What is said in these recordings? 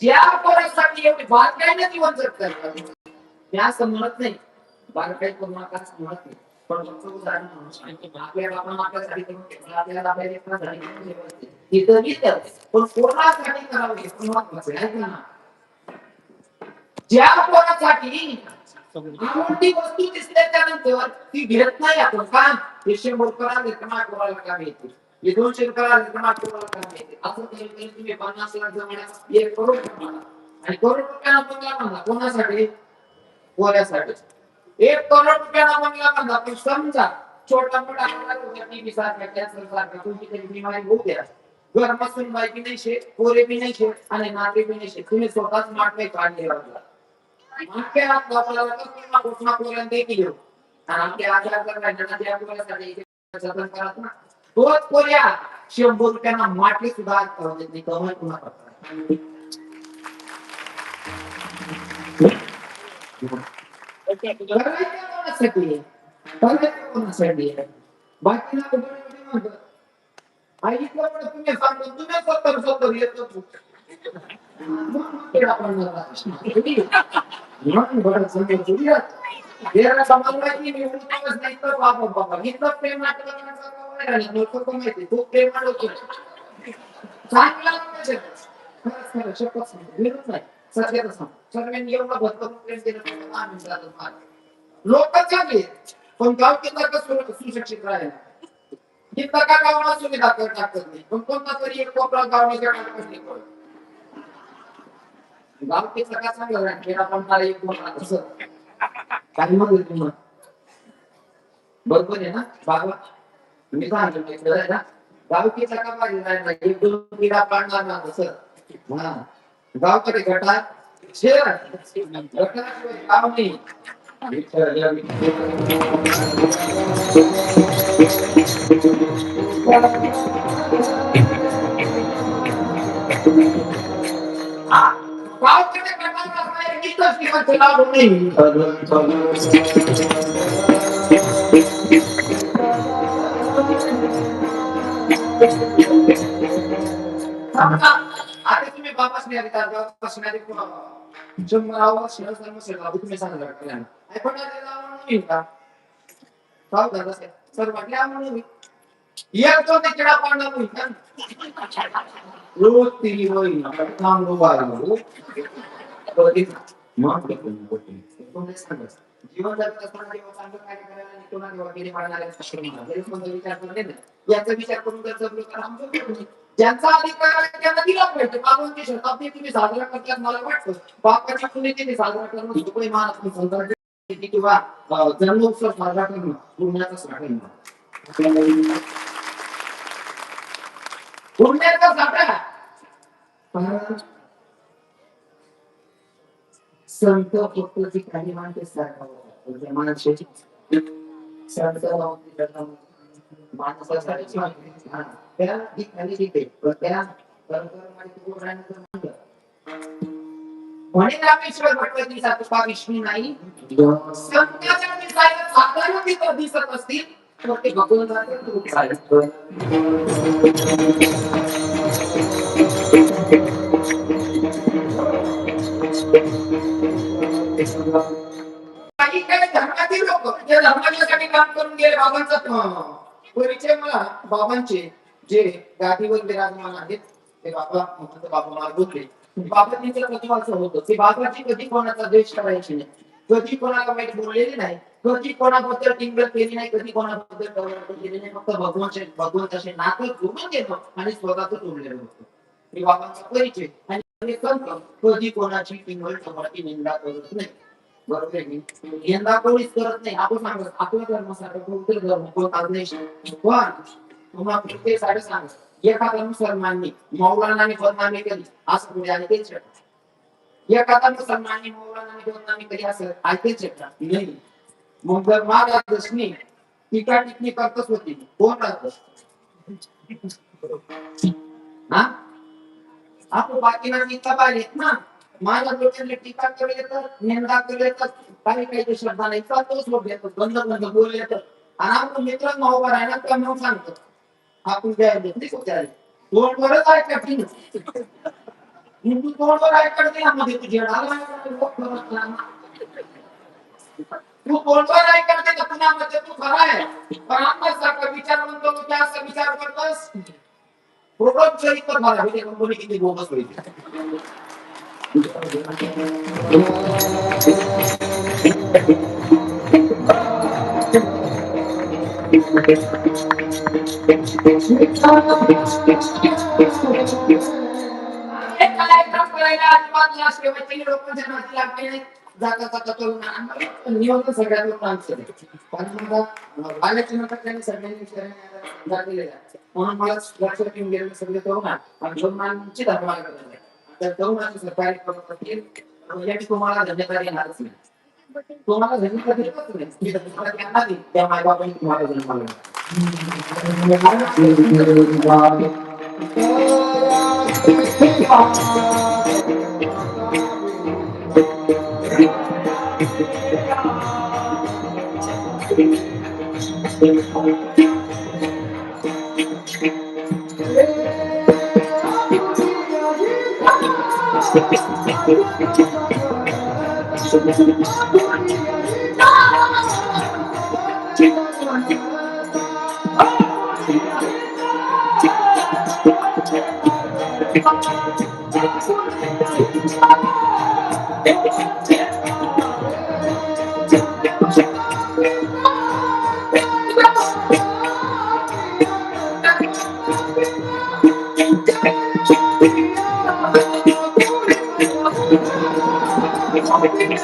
त्या पोरासाठी एवढी जीवन जगतात म्हणत नाही नाही पण फक्त उदाहरण म्हणून आपल्या बाबा आपल्यासाठी करून आपल्याला आपल्या घेतलं. पण कोणासाठी करावं हे महत्वाचं आहे. ना ज्या कोणासाठी आवडती वस्तू दिसते त्यानंतर ती घेत नाही आपण का हे शंभर करा निर्माण कोणाला काम येते हे दोनशे करा निर्माण कोणाला काम येते असं केलं तुम्ही पन्नास लाख जमण्यास एक करोड कमवणार. आणि करोड रुपयाला बंगला म्हणला कोणासाठी कोऱ्यासाठी एक करोड रुपयाला बंगला म्हणला पण समजा छोटा मोठा आजार टीबी सारखा कॅन्सर सारखा तुमची तरी बिमारी होऊ द्या घर बसून बायकी नाही शे कोरे बी नाही शे आणि नाते बी नाही शे तुम्ही स्वतःच मागणे काढले राहता आमच्या आपल्याला कसं घोषणा आणि तोच शंभर रुपयांना सुद्धा करून देत नाही पुन्हा करतात. कोणासाठी बाकीला तुम्ही सांगतो तुम्ही येतो मग लोक चांगले पण गाव किती सुशिक्षित राहिला किती का गावाला सुविधा कर टाकत नाही पण कोणता तरी एक कोपरा गावण्याच्या गाव ते सगळा चांगला राहील एक कोपरा काही मग तुम्हाला. बरोबर आहे ना? बाबा मी सांगितलं नाही ना? गावकी सगळा पाहिजे एक दोन पिढा पाडणार ना तसं हा गावकडे गटात गटाशिवाय गाव नाही आता तुम्ही बापास नाही बापास नाही आले शंभरावर धर्म सेवा तुम्ही सांगा ऐकून म्हणून म्हटल्या म्हणून एक तो ते जीवन चांगलं करायला आणि विचार याचा विचार करून जर जगलो ज्यांचा अधिकार आहे त्यांना दिला पाहिजे. बाबांची शताब्दी तुम्ही साजरा करतात मला वाटतं. बापाची पुण्यतिथी साजरा करणं सुपई महाराष्ट्र संदर्भ किंवा जन्मोत्सव साजरा करणं पुण्याचा साठा आहे. पुण्याचा साठा संत फक्त काही म्हणजे माणसे. माणसाची संत त्या ठिकाणी तिथे त्या परंपरेमध्ये रामेश्वर भगवतीचा तुका विष्णू नाही. संतांच्या दिसत असतील. काही काही धर्मातील लोक जे धर्माच्यासाठी काम करून गेले बाबांचा परिचय मला बाबांचे जे गादीवर विराजमान आहेत ते बाबा महंत बाबा मला बाबांनी बाबांचं तत्व असं होतं? की बाबाची कधी कोणाचा द्वेष करायची? नाही कधी कोणाला वाईट बोललेले नाही? कधी कोणाबद्दल टिंगल केली नाही कधी कोणाबद्दल टवटळ केली नाही फक्त भगवानचे भगवंताचे नातं जोडून गेलं आणि स्वतःच जोडलेलं होतं. हे बाबांचा परिचय. आणि संत कधी कोणाची टिंगल टवळकी निंदा करत नाही. बरोबर यंदा कोणीच करत नाही. आपण सांगत आपला धर्म सारखं कोणते धर्म कोणताच नाही पण तुम्हाला प्रत्येक साडे सांगत. एखादा मुसलमाननी मौलानाने बदनामी केली असं पुढे आणि तेच शकत एखादा मुसलमाननी मौलानाने बदनामी केली असं ऐकेच शकत नाही. मग जर माझा दशमी टीका टिकणी करतच होती. कोण राहत हा? आपण बाकीना टीका पाहिजेत ना माझ्या लोकांनी टीका केली येतात निंदा केली येतात काही काही ते नाही तोच लोक येतात. बंद बंद बोलले येतात. आणि आपण मित्रांना उभा राहिला त्या म्हणून सांगतो. आपण काय घेतली विचारली वरच आहे हिंदू दोन वर आहे नाही यामध्ये तुझे आला तू बोलवर नाही करते नाही पुण्यामध्ये तू खरा आहे. पण आपण सारखा विचार म्हणतो तू त्या विचार करतोस. प्रोग्राम चरित्र मला. म्हणजे कंपनी किती बोगस होईल. कार्यक्रम करायला अजिबात लोकांच्या लागते जाता जाता तरुण निवडणं सगळ्या लोकांचं आहे. पण मला बाल्याच्या नंतर त्यांनी सगळ्यांनी शरण दिलेला म्हणून मला लक्षात घेऊन गेलेले सगळे तरुण आणि. तरुणांची धर्माला गरज आहे. तर तरुणांची सरकारी याची तुम्हाला धन्यवाद येणारच नाही तुम्हाला धन्यवाद नाही मी त्या मायबापांनी तुम्हाला जन्माला गोड घेतो आमच्या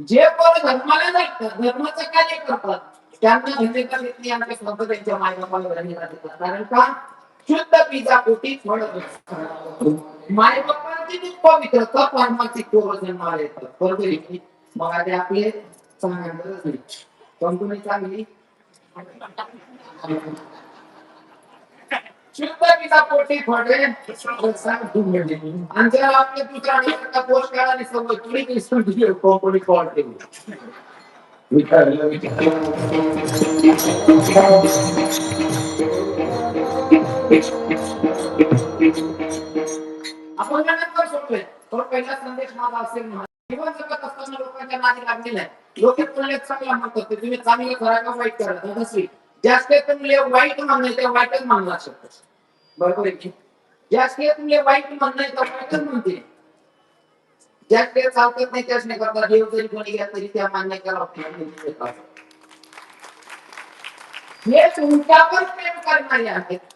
जे कोण धर्माला जातात धर्माचं कार्य करतात त्यांना धन्यता मायबापाला देतात कारण का? शुद्ध बीजा म्हणत फळ मायबापांची जी पवित्रता परमाची कोर जन्माला येतात. बरोबर मला ते आपले सांगायचंच नाही पण तुम्ही चांगली? शुद्ध बीजा पोटी आणि जर आपले पुत्राने पोस्ट काढाने सवय तुडी की कोणी कॉल. केली आपण नंतर सोडतोय? तो पहिला संदेश माझा असेल म्हणून. जीवन जगत असताना लोकांच्या नादी लागलेला आहे लोक तुला चांगला म्हणतात तुम्ही चांगलं करा का वाईट करा. तदस्वी जास्त तुमले वाईट म्हणणं ते वाईटच म्हणणार शकतो. बरोबर आहे की? जास्त तुमले वाईट म्हणणं तर वाईटच म्हणते. जास्त चालतात नाही त्याच नाही करता. देव जरी कोणी गेला तरी त्या मान्य करा. हे तुमच्यावर प्रेम करणारे आहेत.